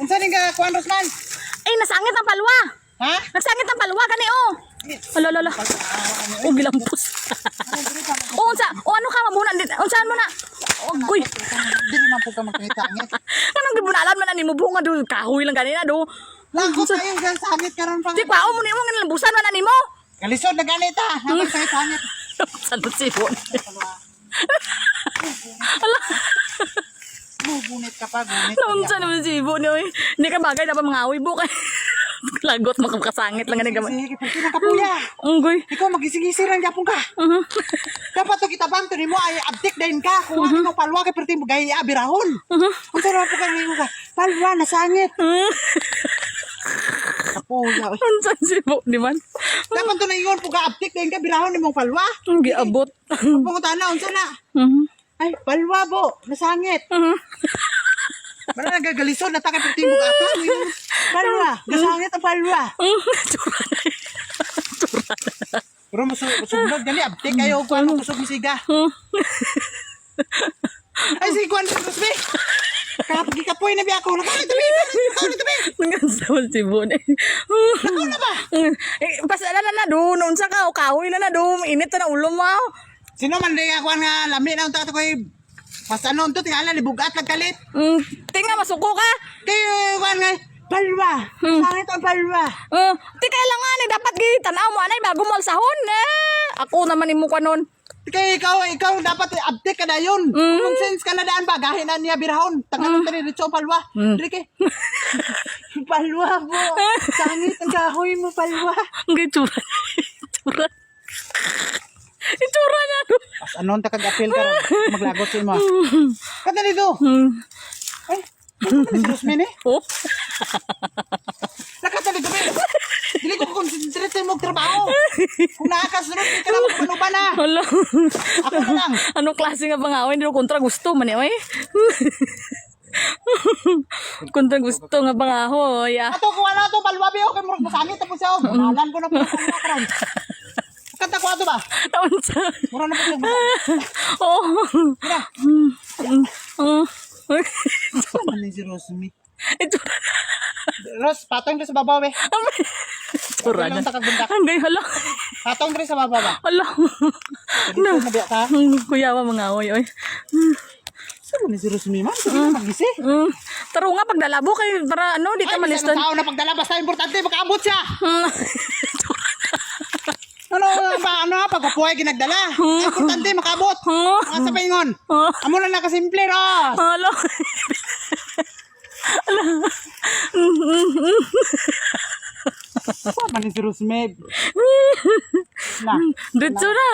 Unsa ning kuan Rosman? Ay, nasangit ang palwa. Ha? Nagsangit ang palwa gani oh. Ala ala ala. Oh gilampos. oh unsa? Oh ano ka mabuna din? Unsa mo na? Oh guy. Dili man po ka makita-ngit. Anong gibunalan man ani mo bunga do kahoy lang ganina do. Lang ko sa sangit karon pa. Di pa mo ni mo nilambusan man ani mo. Kalisod na ganita. Habang sa sangit. San mo sibon? Bubunit ka pa, gunit. Unsa naman sibon ni oy. Hindi ka bagay dapat mga awi bukay. Lagot makakasangit lang gani gamay. Sige, kapuya. Unggoy. Ikaw magisigi-sigi lang yapon ka. Mhm. Dapat to kita banto nimo ay abdik din ka kung ano mo palwa kay perti mo gay abirahon. Mhm. Unsa ra po kay ka? Palwa na sangit. Kapuya. Unsa sibon di man? Dapat to na po ka abdik din ka birahon nimo palwa. Ang giabot. Pungutan na unsa na? Ay, palwa bo, nasangit. Mhm. Bara nagagalisod na takay perti mo ka. Palwa, nasangit ang palwa. Pero musu musublog gani abdik kayo kung ano kusog ni siga. Ay, si Kwan Rosbe. Kapag ikapoy na biya ako. Nakaw na tabi. Nakaw na tabi. Sibon eh. Nakaw na ba? Eh, pasala na na do, noon sa ka, kahoy na na do, init na ulo mo. Sino man di ako nga lami na unta ko Pas ano to tingala libugat lang kalit. Mm, tinga masuko ka. Kayo kwan nga palwa. Sangit ang palwa. Uh, ti kailangan eh, dapat gi tanaw mo anay bago mo alsahon eh. Ako naman imo kanon. Kay ikaw, ikaw dapat update ka na yun. Mm. Common sense ka na daan ba? Gahin na niya birahon. Tagalog mm. tani dito palwa. Mm. Kay. palwa po. Sangit ang kahoy mo palwa. Ang itsura. Itsura. Itsura na do. As anon ta kag-appeal ka ron. Maglagot sa imo. Kada. Hmm. Ay, ano ba ni Rosmen eh? Oh. Nakatali gabi. Dili ko concentrate mo trabaho. Kung nakakasunod, hindi ka na magpanuba na. Hala. Ako na lang. Anong klase nga pangawin? Hindi ko kontra gusto man eh. oy. kontra gusto nga pangahoy. Ah. Ato, kung ano to, balwabi ako kay Murag Masangit. Tapos siya, bumalan ko na po sa ko ato ba? Taon sa... Mura na po masangit. Oh. Mira, Oh. ano ni si Rosmi? Itsura. Ros, patong rin sa babaw eh. Itsura na. Takagbundak. Hanggang hala. Patong rin sa babaw ba? Hala. Na biya ka. Kuya wa mga awoy oy. Saan ni si Rosmi man? Saan na magisi? Mm. Taro nga pagdalabo kay para ano di ka Ay, malistan. ng tao na pagdala, basta importante, makaabot siya. Pagkapuhay ginagdala. Ang importante, makabot. Mga sa paingon. Amo na nakasimple, Ros. Hala. Saan man ni si Rosmi? Na. Dito na.